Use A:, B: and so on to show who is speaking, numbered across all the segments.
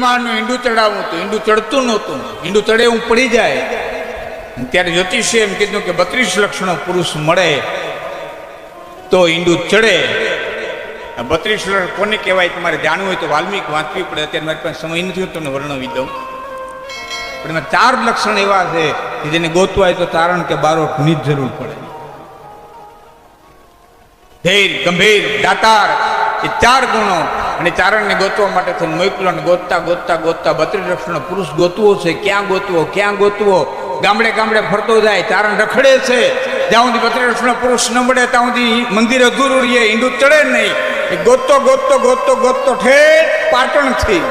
A: બ્રહ્માંડનું ઈંડું ચડાવવું હતું, ઈંડું ચડતું નહોતું. ઈંડું ચડે હું પડી જાય. ત્યારે જ્યોતિષે એમ કીધું કે બત્રીસ લક્ષણો પુરુષ મળે તો ઈંડું ચડે. બત્રીસ લક્ષણ કોને કહેવાય? તમારે જાણવું હોય તો વાલ્મીક વાંચવી પડે. અત્યારે મારી પાસે સમય નથી, હું તમને વર્ણવી દઉં. પણ એમાં ચાર લક્ષણ એવા છે કે જેને ગોતવાય તો તારણ કે બારોટની જ જરૂર પડે. ધૈર્ય, ગંભીર, દાતાર, એ ચાર ગુણો અને ચારણને ગોતવા માટે થઈને મોકલો ગોતતા ગોતતા ગોતતા બત્રીસ લક્ષણનો પુરુષ ગોતવો છે. ક્યાં ગોતવો? ક્યાં ગોતવો? ગામડે ગામડે ફરતો જાય, ચારણ રખડે છે. જ્યાં સુધી બત્રીસ લક્ષણનો પુરુષ ન મળે, ત્યાં સુધી મંદિર અધૂરું રહીએ ઈંડું ચડે નહીં. એ ગોતતો ગોતતો ગોતતો ગોતતો ઠેઠ પાટણથી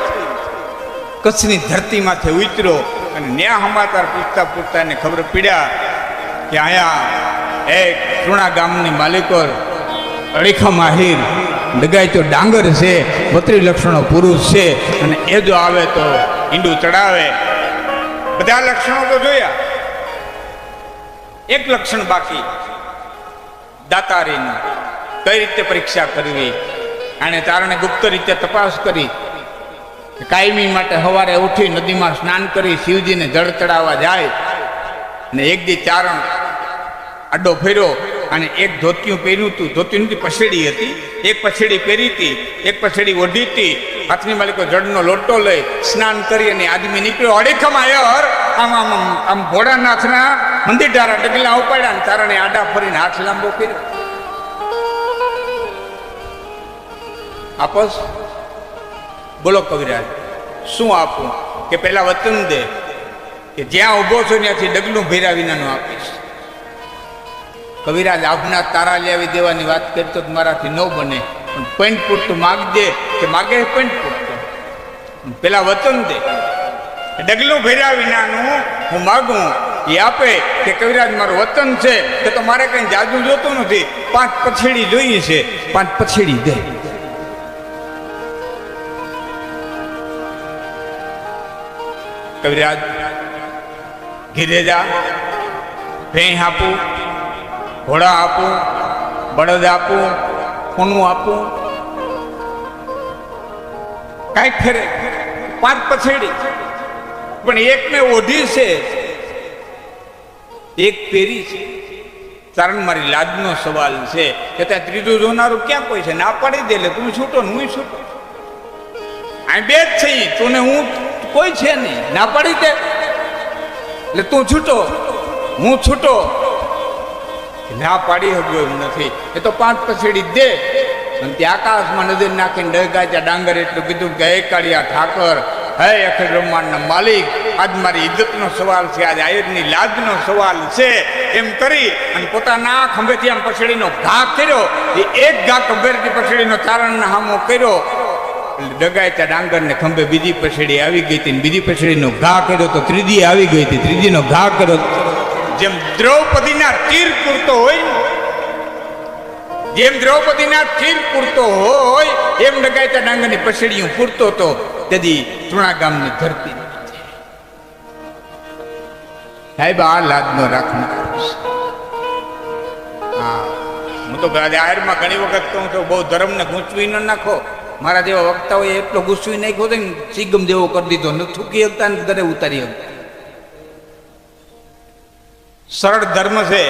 A: કચ્છની ધરતીમાંથી ઉતર્યો અને ન્યા હમાતાર પૂછતા પૂછતા એને ખબર પીડ્યા કે અહીંયા એક તૃણા ગામની માલિકો અડીખમ માહિર ડગાઈ તો ડાંગર છે પત્રી લક્ષણો પુરુષ છે, અને એ જો આવે તો ઈંડું ચડાવે. બધા લક્ષણો તો જોયા. એક લક્ષણ બાકી. દાતારીનું. કઈ રીતે પરીક્ષા કરવી? આને તારણે ગુપ્ત રીતે તપાસ કરી. કાયમી માટે સવારે ઉઠી નદીમાં સ્નાન કરી શિવજીને જળ ચડાવવા જાય. અને એક દી ચારણ આડો ફેર્યો. અને એક ધોતિયું પહેર્યું હતું. ધોતિયું નથી, પછેડી હતી. એક પછેડી પહેરી હતી, એક પછેડી ઓઢી હતી. હાથની માલિકો જળનો લોટો લઈ સ્નાન કરી અને આદમી નીકળ્યો. અડીખમ આયર આમ આમ આમ ભોળાનાથના મંદિર ધારા ડગલા ઉપાડ્યા અને તારણે આડા ફરીને હાથ લાંબો કર્યો. આપસ, બોલો કવિરાજ, શું આપું? કે પહેલાં વચન દે, કે જ્યાં ઊભો છો ત્યાંથી ડગલું ભેરા વિનાનું આપીશ. કવિરાજ આપના તારા લેવી દેવાની વાત કરતો તો મારાથી ન બને. પણ પેન્ટ પૂરતું માગજે કે માગે પેન્ટ પૂરતું પેલા વચન દે. ડગલું ભેરા વિનાનું હું માગું. એ આપે કે કવિરાજ, મારું વતન છે કે તો મારે કંઈ જાદુ જોતું નથી. પાંચ પછેડી જોઈએ છે. પાંચ પછેડી દે. કવિરાજ, ઘીરે જા. ભેં આપું. ઘોડા આપું, બળદ આપું ખૂનું આપું. કાંઈક ફેરે પાંચ પછેડી. પણ એક મેં ઓઢી છે. એક પેરી છે. કારણ મારી લાજનો સવાલ છે કે ત્યાં ત્રીજું જોનારું ક્યાં કોઈ છે? ના પાડી દે એટલે તું છૂટો ને હું છૂટો. આ બે જ છે. તું હું કોઈ છે નહીં. ના પાડી દે. એટલે તું છૂટો, હું છૂટો. ના પાડી શક્યો એમ નથી. એ તો પાંચ પછેડી દે. અને તે આકાશમાં નજર નાખીને ડગા ત્યાં ડાંગર એટલું કીધું કે, હે કાળિયા ઠાકર, હે અખિલ બ્રહ્માંડના માલિક, આજ મારી ઇજ્જતનો સવાલ છે, આજ આયુર્ની લાજનો સવાલ છે. એમ કરી અને પોતાના ખંભેથી આમ પછેડીનો ઘા કર્યો. એ એક ઘા ખંભેથી પછેડીનો ચારણનો હામો કર્યો. એટલે ડગાય ત્યાં ડાંગરને ખંભે બીજી પછેડી આવી ગઈ હતી બીજી પછેડીનો ઘા કર્યો તો ત્રીજી આવી ગઈ હતી. ત્રીજીનો ઘા કર્યો જેમ દ્રૌપદીના તીર પૂરતો હોય, જેમ દ્રૌપદીના તીર પૂરતો હોય, એમ ડગાયતા ડાંગરની પછડીઓ પૂરતો હતો તેથી તૃણા ગામની ધરતી સાહેબ, આ લાદનો રાખનાર હા, હું તો જાહેરમાં ઘણી વખત કહું છું, બહુ ધર્મને ગૂંચવી ન નાખો. મારા જેવા વક્તાઓએ એટલો ગુસ્સવી નાખ્યો હતો ને, સિગમ જેવો કરી દીધો, ન થૂકી શકતા ને ઘરે ઉતારી શકતા સરળ ધર્મ છે.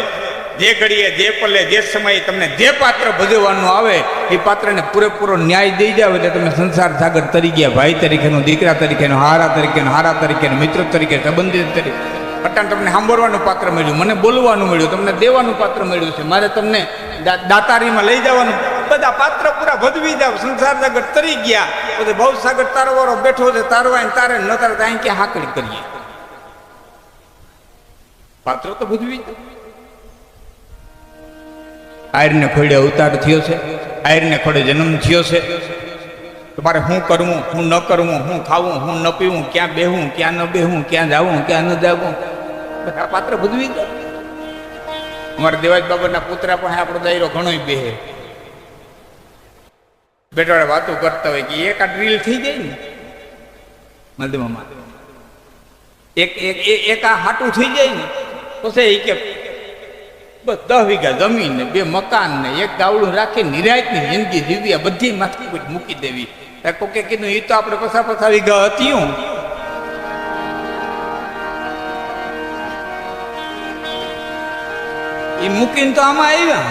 A: જે ઘડીએ, જે પલે, જે સમયે તમને જે પાત્ર ભજવવાનું આવે, એ પાત્રને પૂરેપૂરો ન્યાય દઈ જાવ એટલે તમે સંસાર સાગર તરીકે, ભાઈ તરીકેનો, દીકરા તરીકેનો, હારા તરીકેનો હારા તરીકેનો, મિત્ર તરીકે સંબંધિત તરીકે. અટાણ તમને સાંભળવાનું પાત્ર મળ્યું, મને બોલવાનું મળ્યું, તમને દેવાનું પાત્ર મળ્યું છે. મારે તમને દાતારીમાં લઈ જવાનું. બધા પાત્ર પૂરા ભજવી જાવ સંસાર સાગર તરી ગયા. બધે ભવ સાગર તારવારો બેઠો છે, તારવાય તારે ન તારે અહીં ક્યાં હાકડી કરીએ? પાત્ર તો ભજવી. આયરને ખોડે અવતાર થયો છે. આયરને ખોડે જન્મ થયો છે. તો મારે શું કરવું, હું ન કરવું, હું ખાવું, હું ન પીવું, ક્યાં બેહું, ક્યાં ન બેહું, ક્યાં જાવું ક્યાં ન જાવું બધા પાત્ર ભજવી ગયા અમારા દેવાજ બાબાના પુત્રા પણ આપણો દાયરો ઘણો બેહે. બેટાડે વાતો કરતા હોય કે એક આ ડ્રીલ થઈ જાય ને. મધ્યમાં એક એક એક આ હાટું થઈ જાય ને. તો છે એ કે બસ દસ વીઘા જમીન ને બે મકાન ને એક ગાવડું રાખી નિરાયતની જિંદગી જીવી, આ બધી માથાકૂટ મૂકી દેવી. કોકે કીધું એ તો આપણે પસા પસા વીઘા હતી હું. એ મૂકીને તો આમાં આવ્યા.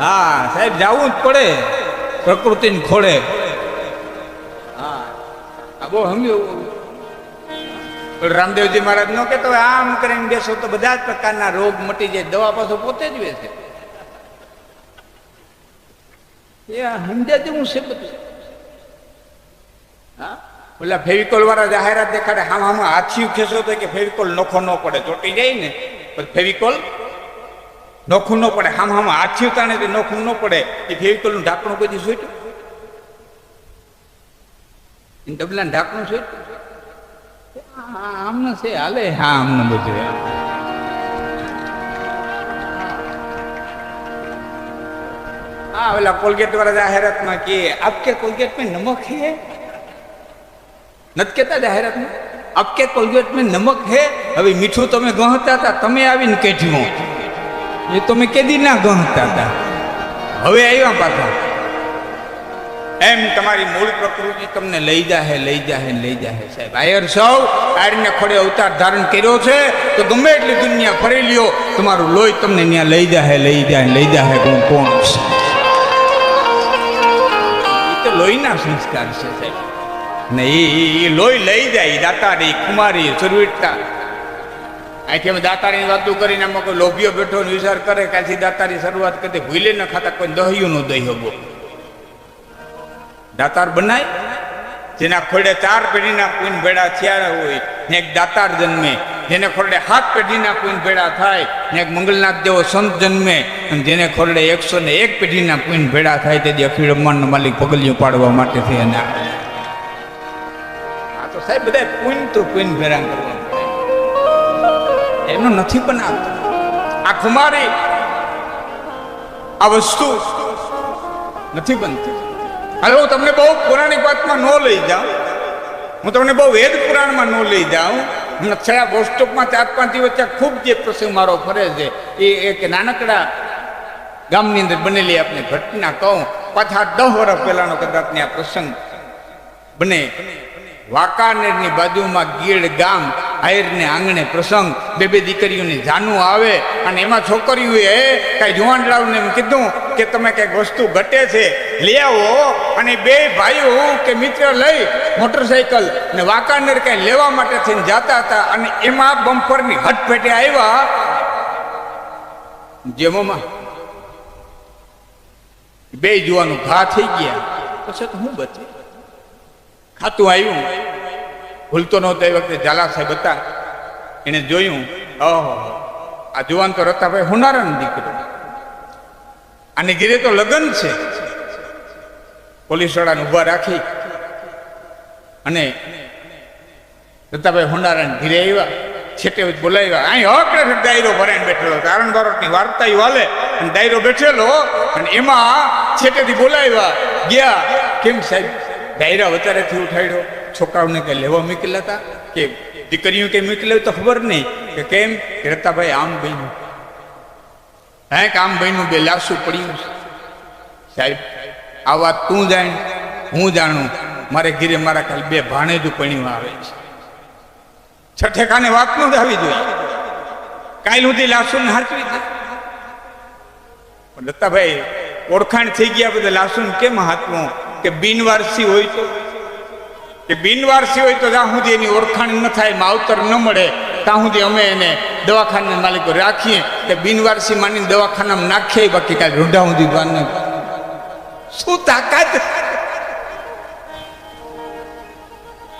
A: હા, સાહેબ, જવું જ પડે. પ્રકૃતિને ખોળે. હા, આ બહુ સમજ્યું રામદેવજી મહારાજ નો કે તો આમ કરીને બેસો તો બધા જ પ્રકારના રોગ મટી જાય, દવા પાછો પોતે જ બેસે એ સમજ્યા હું છે. બધું હા? ઓલા ફેવિકોલ વાળા જાહેરાત દેખાડે, હામ હામાં હાથી ખેંચો તો કે ફેવિકોલ નોખો ન પડે, ચોટી જાય ને. પછી ફેવિકોલ નોખું ન પડે, હામ હામાં હાથી તાણે નોખું ન પડે. એ ફેવિકોલનું ઢાંકણું કોઈ છૂટ્યું એ ડબલાનું ઢાંકણું છૂટ્યું આમને છે હાલે હા આમને બધું હા ઓલા કોલગેટ વાળા જાહેરાતમાં કે આપકે કોલગેટ में नमक है નથી કહેતા જાહેરાતમાં આપકે કોલગેટ में નમક है હવે મીઠું તમે ગહતા હતા તમે આવીને કેઠ્યું એ તમે કેદી ના ગહતા હતા હવે આવ્યા પાછા એમ તમારી મૂળ પ્રકૃતિ તમને લઈ જાહે લઈ જાહે લઈ જાહે સાહેબ. આયર સૌ આયરને ખોડે અવતાર ધારણ કર્યો છે, તો ગમે એટલી દુનિયા ફરી લ્યો, તમારું લોહી તમને ત્યાં લઈ જાહે, લઈ જાય લઈ જાહે હું કોણ? તો લોહીના સંસ્કાર છે સાહેબ. ને એ લોહી લઈ જાય દાતારી, કુમારી, સુરવીરતા. અહીંથી અમે દાતારીની વાતો કરીને આમાં કોઈ લોભીઓ બેઠો વિચાર કરે કાંથી દાતારી શરૂઆત કરી ભૂલે ન ખાતા, કોઈ દહ્યું નો દહ્યો હગો દાતાર બનાય. જેના ખોડે ચાર પેઢીના કુઈન ભેડા થયા હોય, ને એક દાતાર જન્મે. જેને ખોરડે સાત પેઢીના કુઈન ભેડા થાય, ને એક મંગલનાથ જેવો સંત જન્મે. અને જેને ખોરડે એકસો ને એક પેઢીના કુઈન ભેડા થાય તેથી અખિલ બ્રહ્માંડનો માલિક પગલિયું પાડવા માટે થઈ અને આ. તો સાહેબ બધા કુઈન તો કુઈન ભેળા કરવા એમનો નથી બનાવતો. આ ખુમારી આ વસ્તુ નથી બનતી. હવે હું તમને બહુ પૌરાણિક વાતમાં ન લઈ જાઉં. હું તમને બહુ વેદ પુરાણમાં ન લઈ જાઉં. છેલ્લા બોસ્ટોકમાં ચાર પાંચ દિવસ ખૂબ જે પ્રસંગ મારો ફરે છે, એ એક નાનકડા ગામની અંદર બનેલી આપણે ઘટના કહું. પાછા દસ વર્ષ પહેલાનો કદાચની આ પ્રસંગ બને. વાંકાનેરની બાજુમાં ગીડ ગામ આયરને આંગણે પ્રસંગ બે બે દીકરીઓને જાનું આવે અને એમાં છોકરીઓએ કાંઈ જુવાનલાવને એમ કીધું કે તમે કંઈક વસ્તુ ઘટે છે, લઈ આવો. અને બે ભાઈઓ કે મિત્ર લઈ મોટરસાયકલ ને વાંકાનેર કાંઈ લેવા માટે થઈને જતા હતા અને એમાં બમ્પરની હટ પેટે આવ્યા જેમોમાં બે જુવાનું ઘા થઈ ગયા. પછી હું બચે? ખાતું આવ્યું ભૂલતો નહોતો એ વખતે ઝાલા સાહેબ હતા. એને જોયું, ઓહો, આ જુવાન તો રતાભાઈ હોનારાનો દીકરો. અને ગીરે તો લગ્ન છે. પોલીસ વાળાને ઊભા રાખી અને રતાભાઈ હોનારાને ઘીરે આવ્યા. છેટે બોલાવ્યા, અહીં હકડે ડાયરો ભરાઈને બેઠેલો તારણ બારોટની વાર્તા વાલે અને ડાયરો બેઠેલો અને એમાં છેટેથી બોલાવ્યા, ગયા. કેમ સાહેબ? ડાયરા વધારેથી ઉઠાડ્યો. છોકરાઓને કંઈ લેવા મોકલ્યા હતા કે દીકરીઓ કે મોકલે તો ખબર નહીં. કે કેમ? કે રતાભાઈ આમ બન્યું. હે, કે આમ બન્યું? બે લાશું પડ્યું સાહેબ, આ વાત તું જાણ, હું જાણું. મારે ઘીરે મારા ખાલી બે ભાણેજું પણ્યું આવે છે. છઠેકાને વાતનું જ આવી જોઈએ. કાલ સુધી લાશું ને હાચવી દે. પણ દત્તાભાઈ ઓળખાણ થઈ ગયા બધા લાસુન કેમ હાથવું કે બિનવારસી હોય તો? કે બિનવારસી હોય તો જ્યાં સુધી એની ઓળખાણ ન થાય, માવતર ન મળે, ત્યાં સુધી અમે એને દવાખાના માલિકો રાખીએ. કે બિનવારસી માની દવાખાનામાં નાખીએ, બાકી કાંઈ રૂંઢા સુધી બાર શું તાકાત?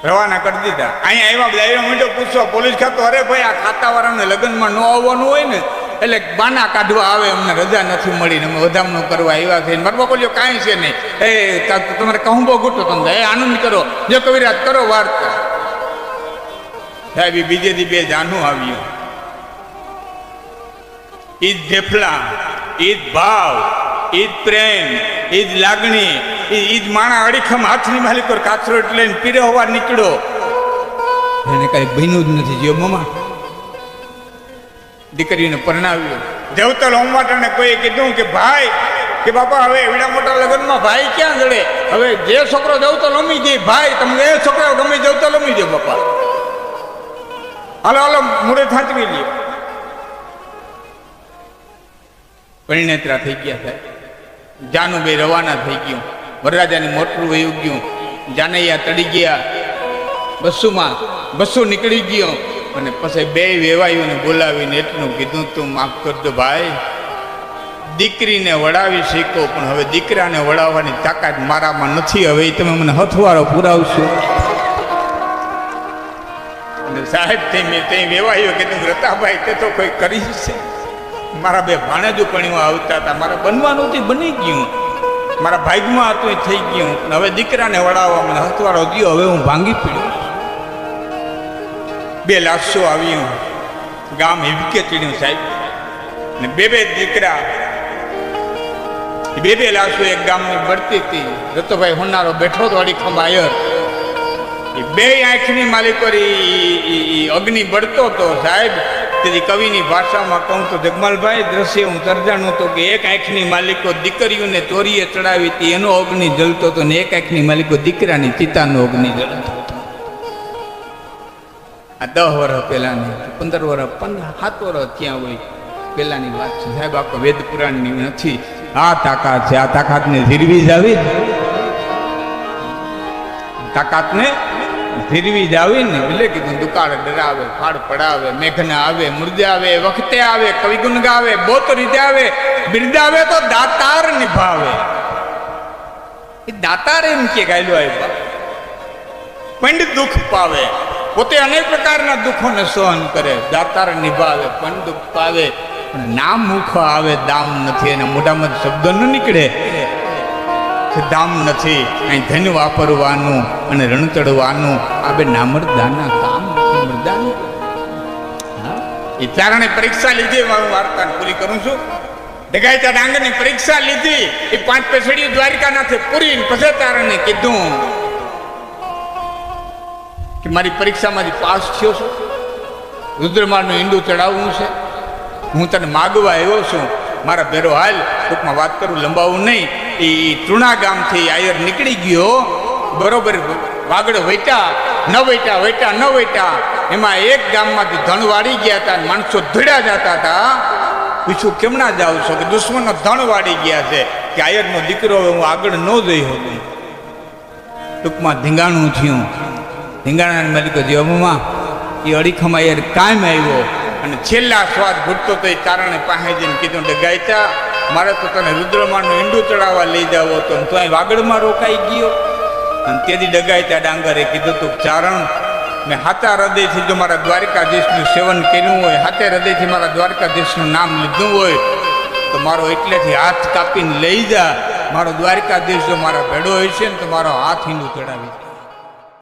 A: રવાના કરી દીધા. અહીંયા આવ્યા બધા મોટો પૂછો, પોલીસ ખાતો, અરે ભાઈ, આ ખાતાવાળાને લગ્નમાં ન આવવાનું હોય ને? એટલે બાના કાઢવા આવે, અમને રજા નથી મળી ને અમે વધામણું કરવા આવ્યા છે મારા બોલ્યો કાંઈ છે નહીં. એ તમારે કહું ગુટો તમને. એ, આનંદ કરો. જો કવિરાજ, કરો વાર્તા. સાહેબ ઈ બીજે દી બે જાનું આવ્યું. ઈદ ઢેફલા ઈદ ભાવ, ઈદ પ્રેમ, ઈદ લાગણી ઈદ માણા અડીખમ હાથની માલિક પર કાચરો લઈને પીરે હોવા નીકળ્યો. એને કઈ બન્યું જ નથી. જો મમા દીકરીને પરણાવ્યો. દેવતલ હોમવાટાને કોઈ કીધું કે ભાઈ, કે બાપા, હવે એવડા મોટા લગ્નમાં ભાઈ ક્યાં જડે હવે જે છોકરો દેવતલ લમી દે, ભાઈ, તમે એ છોકરો ગમે દેવતલ લમી દે, બાપા. હાલો હાલો, મૂળે થાચવી લ્યો. પરિણેત્રા થઈ ગયા સાહેબ બે રવાના થઈ ગયું. વરરાજાની મોટરું વયું ગયું. જાનૈયા તડી ગયા. બસુમાં બસો નીકળી ગયો. અને પછી બે વેવાયુને બોલાવીને એટલું કીધું, તું માફ કરજો ભાઈ. દીકરીને વડાવી શીખો, પણ હવે દીકરાને વડાવવાની તાકાત મારામાં નથી. હવે તમે મને હથવારો પુરાવશો. અને સાહેબ, તે મેં તે વેવાયો કે તું રતાભાઈ, તે તો કોઈ કરી છે. મારા બે ભાણેજો પણ આવતા હતા. મારા બનવાનું તે બની ગયું. મારા ભાગમાં હતું થઈ ગયું. હવે દીકરાને વડાવવા મને હથવારો દયો. હવે હું ભાંગી પડ્યો. બે લાશો આવ્યું ગામ હિબકે ચીડ્યું સાહેબ. ને બે બે દીકરા. બે બે લાશો એક ગામની બળતી હતી. રતોભાઈ હોનારો બેઠો તો અડી ખંભાયર એ બે આંખની માલિકો અગ્નિ બળતો તો સાહેબ. તેથી કવિની ભાષામાં કહું તો જગમાલભાઈ, દ્રશ્ય હું તરજાણું તો કે એક આંખની માલિકો દીકરીઓને ચોરીએ ચડાવી હતી. એનો અગ્નિ જલતો હતો ને એક આંખની માલિકો દીકરાની ચિતાનો અગ્નિ જલતો હતો. આ દસ વર્ષ પહેલાની, પંદર વર્ષ પંદર, સાત વર્ષ ત્યાં હોય પહેલાની વાત છે. સાહેબ, આખો વેદ પુરાણની નથી. આ તાકાત છે, આ તાકાતને ધીરવી જ આવી ને. તાકાતને ધીરવી જ આવી ને એટલે કીધું દુકાળ ડરાવે ફાળ પડાવે, મેઘના આવે મુર્દે આવે વખતે આવે, કવિ ગુણ ગાવે, બોત રીતે આવે, બિરદાવે તો દાતાર નિભાવે. એ દાતાર એમ કે ગાયલું આવ્યા પંડ દુઃખ પાવે. પોતે અનેક પ્રકારના દુઃખોને સહન કરે, દાતાર નિભાવે પણ દુઃખ પાવે નામ મુખ આવે, દામ નથી અને મોઢામાં શબ્દ ન નીકળે. દામ નથી, અહીં ધન વાપરવાનું અને રણ ચડવાનું આ બે નામરદાના કામ મરદાનું એ ચારણે પરીક્ષા લીધી હું વાર્તા પૂરી કરું છું. ડગાયતા ડાંગરની પરીક્ષા લીધી, એ પાંચ પેસડીઓ દ્વારિકાનાથે પૂરી પછી તારણે કીધું કે મારી પરીક્ષામાંથી પાસ થયો છું. રુદ્રમાનું ઈંડું ચડાવવું છે. હું તને માગવા આવ્યો છું. મારા ભેરો હાલ, ટૂંકમાં વાત કરું, લંબાવું નહીં. એ તૃણા ગામથી આયર નીકળી ગયો. બરોબર, વાગડ વૈટા, ન વૈટા વૈટા, ન વૈટા. એમાં એક ગામમાંથી ધણ વાળી ગયા હતા માણસો ધડ્યા જતા હતા. પીછું કેમ ના જાવ છો? કે દુશ્મનો ધણ વાળી ગયા છે. કે આયરનો દીકરો હું આગળ ન જઈ હોતી. ટૂંકમાં ધીંગાણું થયું. ધીંગાણાના મલિકો જીવમાં એ અડીખમાં યાર કાયમ આવ્યો. અને છેલ્લા સ્વાદ ઘૂટતો તો એ તારણે પાસે જઈને કીધું કે ગાયતા, મારે તો તને રુદ્રમાનું ઈંડું ચડાવવા લઈ જાવો. તો તો અહીં વાગડમાં રોકાઈ ગયો. અને તેથી ડગાયતા ડાંગરે કીધું તું ચારણ, મેં હાથા હૃદયથી જો મારા દ્વારકાધીશનું સેવન કર્યું હોય, હાથે હૃદયથી મારા દ્વારકાધીશનું નામ લીધું હોય, તો મારો એટલેથી હાથ કાપીને લઈ જા. મારો દ્વારકાધીશ જો મારા ભેડો હોય છે ને, તો મારો હાથ હિંદુ ચડાવી